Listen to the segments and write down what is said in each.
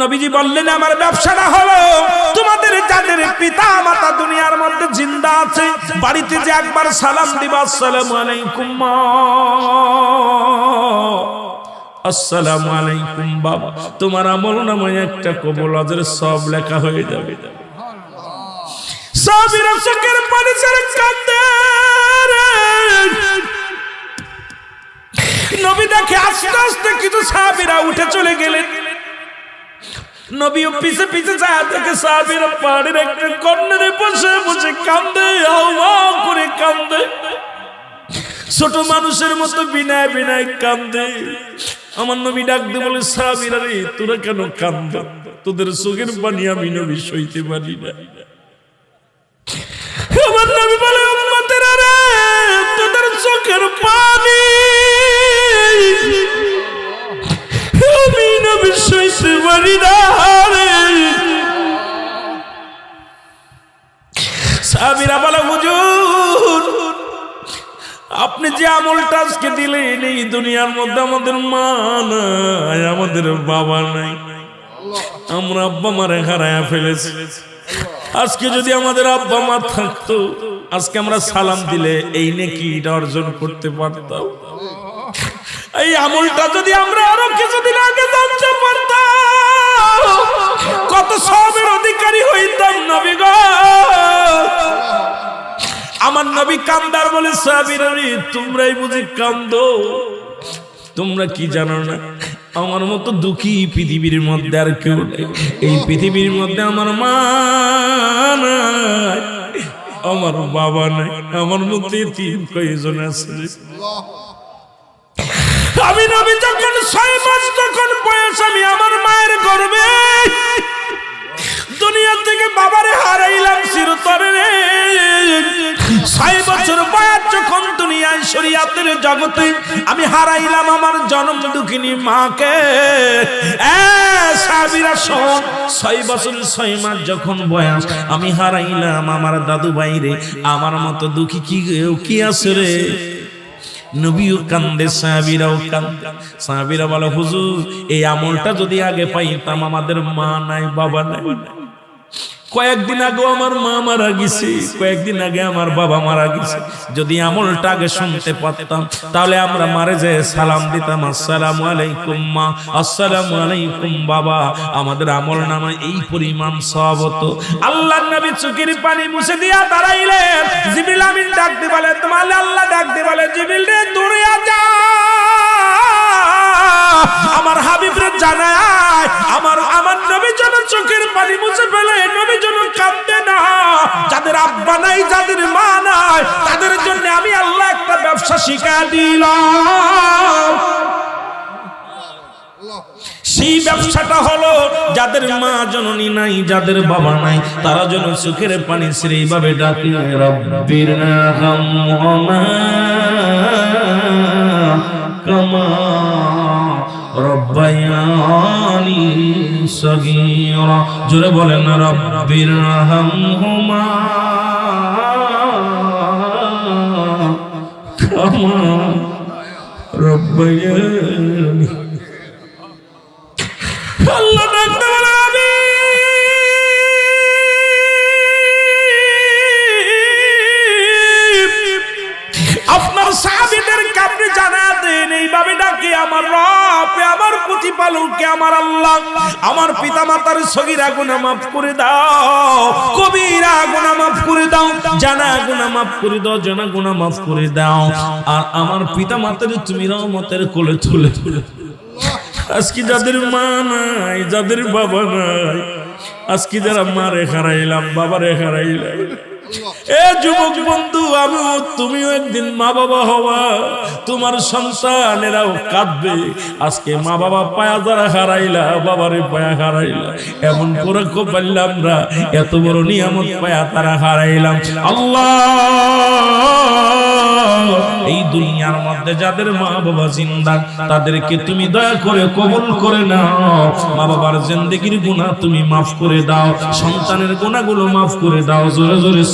নবীজি বললেন, আমার ব্যবসাটা হলো, তোমাদের যাদের পিতা মাতা দুনিয়ার মধ্যে জিন্দা আছে, বাড়িতে যে একবার সালাম দিবা, আসসালামু আলাইকুম আসসালামু আলাইকুম বাবা তোমার আমল নামায় একটা কবল আজের সব লেখা হয়ে যাবে। সাবিরা। নবী দেখে আস্তে আস্তে কিছু সাহাবীরা উঠে চলে গেলেন। নবীও পিছে পিছে যায় থেকে সাহাবীরা পাহাড়ের একটা কর্নারে বসে বসে কান্দে হাওয়া করে কান্দে। ছোট মানুষের মতো বিনায় বিনায় কান্দে। আমার নবী ডাক দিয়ে বলে, সাহাবিরা রে, তোরা কেন কান্দ? তোদের চোখের পানি আমি নবী সইতে পারি না। সইতে পারি না রে সাহাবীরা বলে, হুজুর, আপনি যে আমলটা আজকে দিলেন, এই দুনিয়ার মধ্যে আমাদের মা নাই, আমাদের বাবা নাই। আমরা আব্বা মারে হারায়া ফেলেছি। আজকে যদি আমাদের আব্বা মা থাকতো, আজকে আমরা সালাম দিলে এই নেকি অর্জন করতে পারতাম। এই আমলটা যদি আমরা আরও কিছুদিন আগে জানতে পারতাম আমার নবী কান্দার বলে তোমরাই বুঝি কান্দো? তোমরা কি জানো না, আমার মতো দুঃখী পৃথিবীর মধ্যে আর কেউ এই পৃথিবীর মধ্যে আমার মা আমার বাবা নাই, আমার মধ্যে তিন কয়জন আছে। আমি নবী যখন ছয় মাস তখন বয়স, আমি আমার মায়ের গর্বে দুনিয়া থেকে বাবারে হারাইলাম, চিরতরে। ছয় বছর বয়স যখন দুনিয়ায় শরিয়াতের জগতে আমি হারাইলাম, আমার জন্ম দুঃখিনী মাকে। সাবিরা শোন, ছয় বছর ছয় মাস যখন বয়স, আমি হারাইলাম, আমার দাদু বাইরে আমার মতো দুঃখী কি কি আছে রে? কান্দে কান্দে। বলে এই আমলটা যদি আগে পাইতাম, আমাদের মা নাই, বাবা নাই। কয়েকদিন আগে আমার মা মারা গেছে, কয়েকদিন আগে আমার বাবা মারা গেছে। যদি আমলটা আগে শুনতে পারতাম, তাহলে আমরা মারে যে সালাম দিতাম, আসসালামু আলাইকুম মা, আসসালামু আলাইকুম বাবা। আমাদের আমল নামা এই পরিমাণ সব হতো। আল্লাহ নবী চোখের পানি মুছে দিয়া দাঁড়াইলেন। জিবিল আমিন ডাক দি বলে, তোমার আল্লাহ ডাক দি বলে জিবিল রে, দূরে যা। আমার হাবিবরে জানায়, আমার আমার নবী চোখের পানি মুছে ফেলে নবী যেন কাঁদবে না যাদের আব্বা নাই, যাদের মা নাই, তাদের জন্য আমি আল্লাহ একটা ব্যবসা শিখা দিলাম। সেই ব্যবসাটা হলো যাদের মা জননী নাই, যাদের বাবা নাই, তারা যেন চোখের পানি ছেড়ে এইভাবে ডাকে, রব্বির কামা রব্বায়ানি সগীরা। জোরে বলেন, রব্বির রাহমহুমা কামা রব্বায়ানি আল্লাহ ডাকতে বলে আমি আপনার জানা দেন, এইভাবে ডাকে আমার রব প্রতিপালককে আমার আল্লাহ, আমার পিতা মাতার সগীরা গুনাহ মাফ করে দাও, কবিরা গুনাহ মাফ করে দাও, জানা গুনাহ মাফ করে দাও, জানা গুনাহ মাফ করে দাও। আর আমার পিতা মাতার তুমি রহমতের কোলে তুলে তুলে। আজকে যাদের মা নাই, যাদের বাবা নাই, আজকে যারা মারে হারাইলাম, বাবারে হারাইলাম। এ যুবক বন্ধু আমিও তুমিও একদিন মা বাবা হওয়া। তোমার সন্তানেরাও কাঁদবে। আজকে মা বাবা পায়া যারা হারাইলা বাবারে পায়া হারাইলা। এমন করে পারলাম আমরা এত বড় নিয়ামত পায়া তারা হারাইলাম। আল্লাহ! এই দুনিয়ার মধ্যে যাদের মা বাবা জিন্দা তাদেরকে তুমি দয়া করে কবুল করে নাও। মা বাবার জিন্দগির গুনাহ তুমি মাফ করে দাও। সন্তানের গুনাহগুলো মাফ করে দাও। জোরে জোরে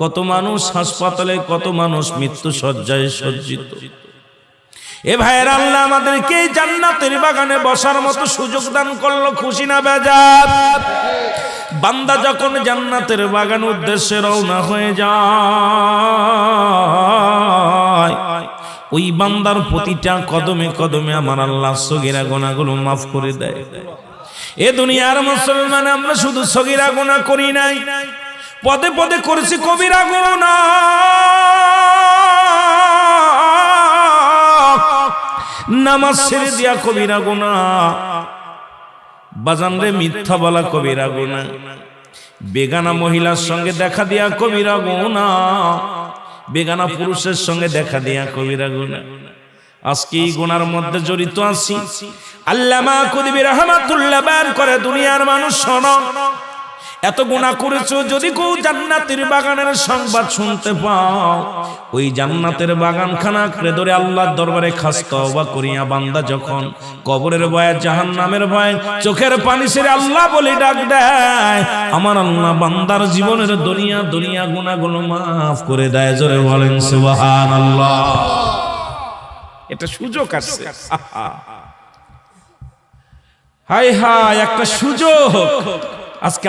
কত মানুষ হাসপাতালে, কত মানুষ মৃত্যু সজ্জায় সজ্জিত। এ ভাইয়ের আল্লাহ আমাদেরকে জান্নাতের বাগানে বসার মতো সুযোগ দান করল, খুশি না বেজার বান্দা যখন জান্নাতের বাগান উদ্দেশ্যে রওনা হয়ে যায়, ওই বান্দার প্রতিটা কদমে কদমে আমার আল্লাহ সগিরা গোনাগুলো মাফ করে দেয়। এ দুনিয়ার মুসলমান আমরা শুধু সগিরা গোনা করি নাই। পদে পদে করেছি কবিরা গোনা নামাজ ছেড়ে দিয়া কবিরা গোনা বাজান রে মিথ্যা বলা কবিরা গোনা বেগানা মহিলার সঙ্গে দেখা দিয়া কবিরা গোনা বেগানা পুরুষের সঙ্গে দেখা দিয়া কবিরা গোনা আজকে এই গুনার মধ্যে জড়িত আছি। আল্লামা কুদিবি রহমাতুল্লাহ বান করে দুনিয়ার মানুষ শোনো। এত গুণা করেছ যদি কেউ জান্নাতের বাগানের সংবাদ শুনতে পাও। ওই জান্নাতের বাগানখানা আঁকড়ে ধরে আল্লাহর দরবারে খাস তওবা করিয়া বান্দা যখন কবরের ভয়ে জাহান নামের ভয়ে, চোখের পানি ছেড়ে আল্লাহ বলে ডাক দেয়, আমার আল্লাহ বান্দার জীবনের দুনিয়া দুনিয়া গুণাগুলো মাফ করে দেয়, জোরে বলেন সুবাহান আল্লাহ এটা সুযোগ আছে। হাই হাই একটা সুযোগ। আজকে